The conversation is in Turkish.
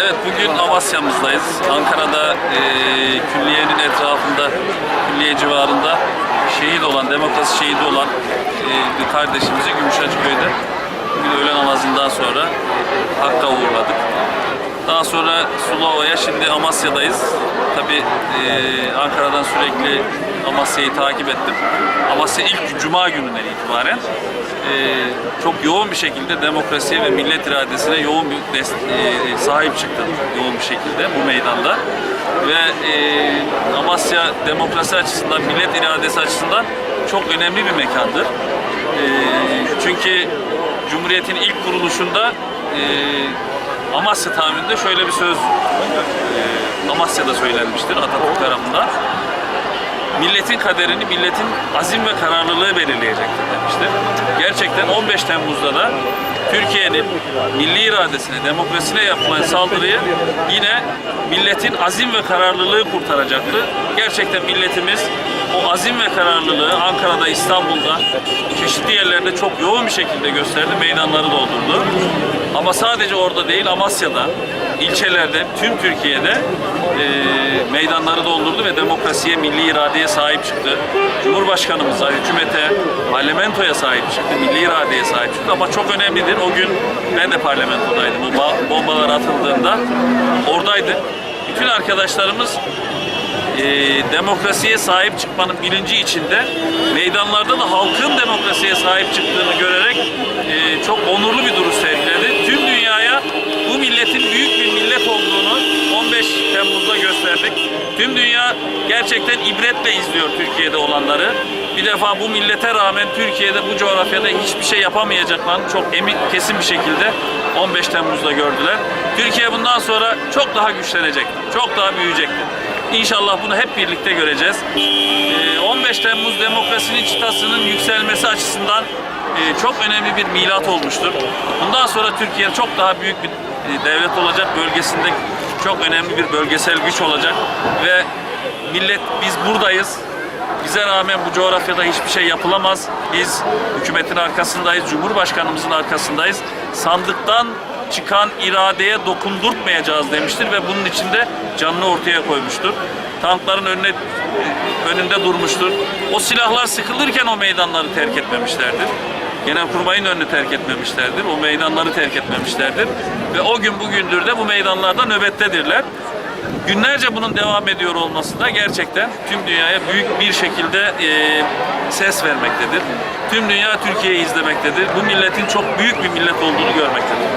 Evet bugün Amasya'mızdayız. Ankara'da e, külliyenin etrafında, külliye civarında şehit olan, demokrasi şehidi olan e, bir kardeşimizi Gümüşhacıköy'de bugün öğlen namazından sonra Hakk'a uğurladık. Daha sonra Sulova'ya, şimdi Amasya'dayız. Tabi Ankara'dan sürekli Amasya'yı takip ettim. Amasya ilk Cuma gününden itibaren e, çok yoğun bir şekilde demokrasiye ve millet iradesine yoğun bir e, sahip çıktı yoğun bir şekilde bu meydanda. Ve e, Amasya demokrasi açısından, millet iradesi açısından çok önemli bir mekandır. E, çünkü Cumhuriyet'in ilk kuruluşunda e, Amasya tamirinde şöyle bir söz e, Amasya'da söylenmiştir Atatürk tarafından. Milletin kaderini milletin azim ve kararlılığı belirleyecektir demiştir. Gerçekten 15 Temmuz'da da Türkiye'nin milli iradesine, demokrasine yapılan saldırıyı yine milletin azim ve kararlılığı kurtaracaktı. Gerçekten milletimiz o azim ve kararlılığı Ankara'da, İstanbul'da, çeşitli yerlerde çok yoğun bir şekilde gösterdi, meydanları doldurdu. Ama sadece orada değil, Amasya'da, ilçelerde, tüm Türkiye'de e, meydanları doldurdu ve demokrasiye, milli iradeye sahip çıktı. Cumhurbaşkanımıza, hükümete, parlamentoya sahip çıktı, milli iradeye sahip çıktı. Ama çok önemlidir, o gün ben de parlamentodaydım. O ba- bombalar atıldığında oradaydı. Bütün arkadaşlarımız e, demokrasiye sahip çıkmanın bilinci içinde meydanlarda da halkın demokrasiye sahip çıktığını görerek e, Temmuz'da gösterdik. Tüm dünya gerçekten ibretle izliyor Türkiye'de olanları. Bir defa bu millete rağmen Türkiye'de bu coğrafyada hiçbir şey yapamayacaklarını çok emin kesin bir şekilde 15 Temmuz'da gördüler. Türkiye bundan sonra çok daha güçlenecektir. Çok daha büyüyecektir. İnşallah bunu hep birlikte göreceğiz. Ee, 15 Temmuz demokrasinin çıtasının yükselmesi açısından e, çok önemli bir milat olmuştur. Bundan sonra Türkiye çok daha büyük bir e, devlet olacak. Bölgesinde çok önemli bir bölgesel güç olacak ve millet biz buradayız. Bize rağmen bu coğrafyada hiçbir şey yapılamaz. Biz hükümetin arkasındayız, Cumhurbaşkanımızın arkasındayız. Sandıktan çıkan iradeye dokundurtmayacağız demiştir ve bunun içinde canını ortaya koymuştur. Tankların önüne önünde durmuştur. O silahlar sıkılırken o meydanları terk etmemişlerdir. Genelkurmay'ın önünü terk etmemişlerdir. O meydanları terk etmemişlerdir. Ve o gün bugündür de bu meydanlarda nöbettedirler. Günlerce bunun devam ediyor olması da gerçekten tüm dünyaya büyük bir şekilde e, ses vermektedir. Tüm dünya Türkiye'yi izlemektedir. Bu milletin çok büyük bir millet olduğunu görmektedir.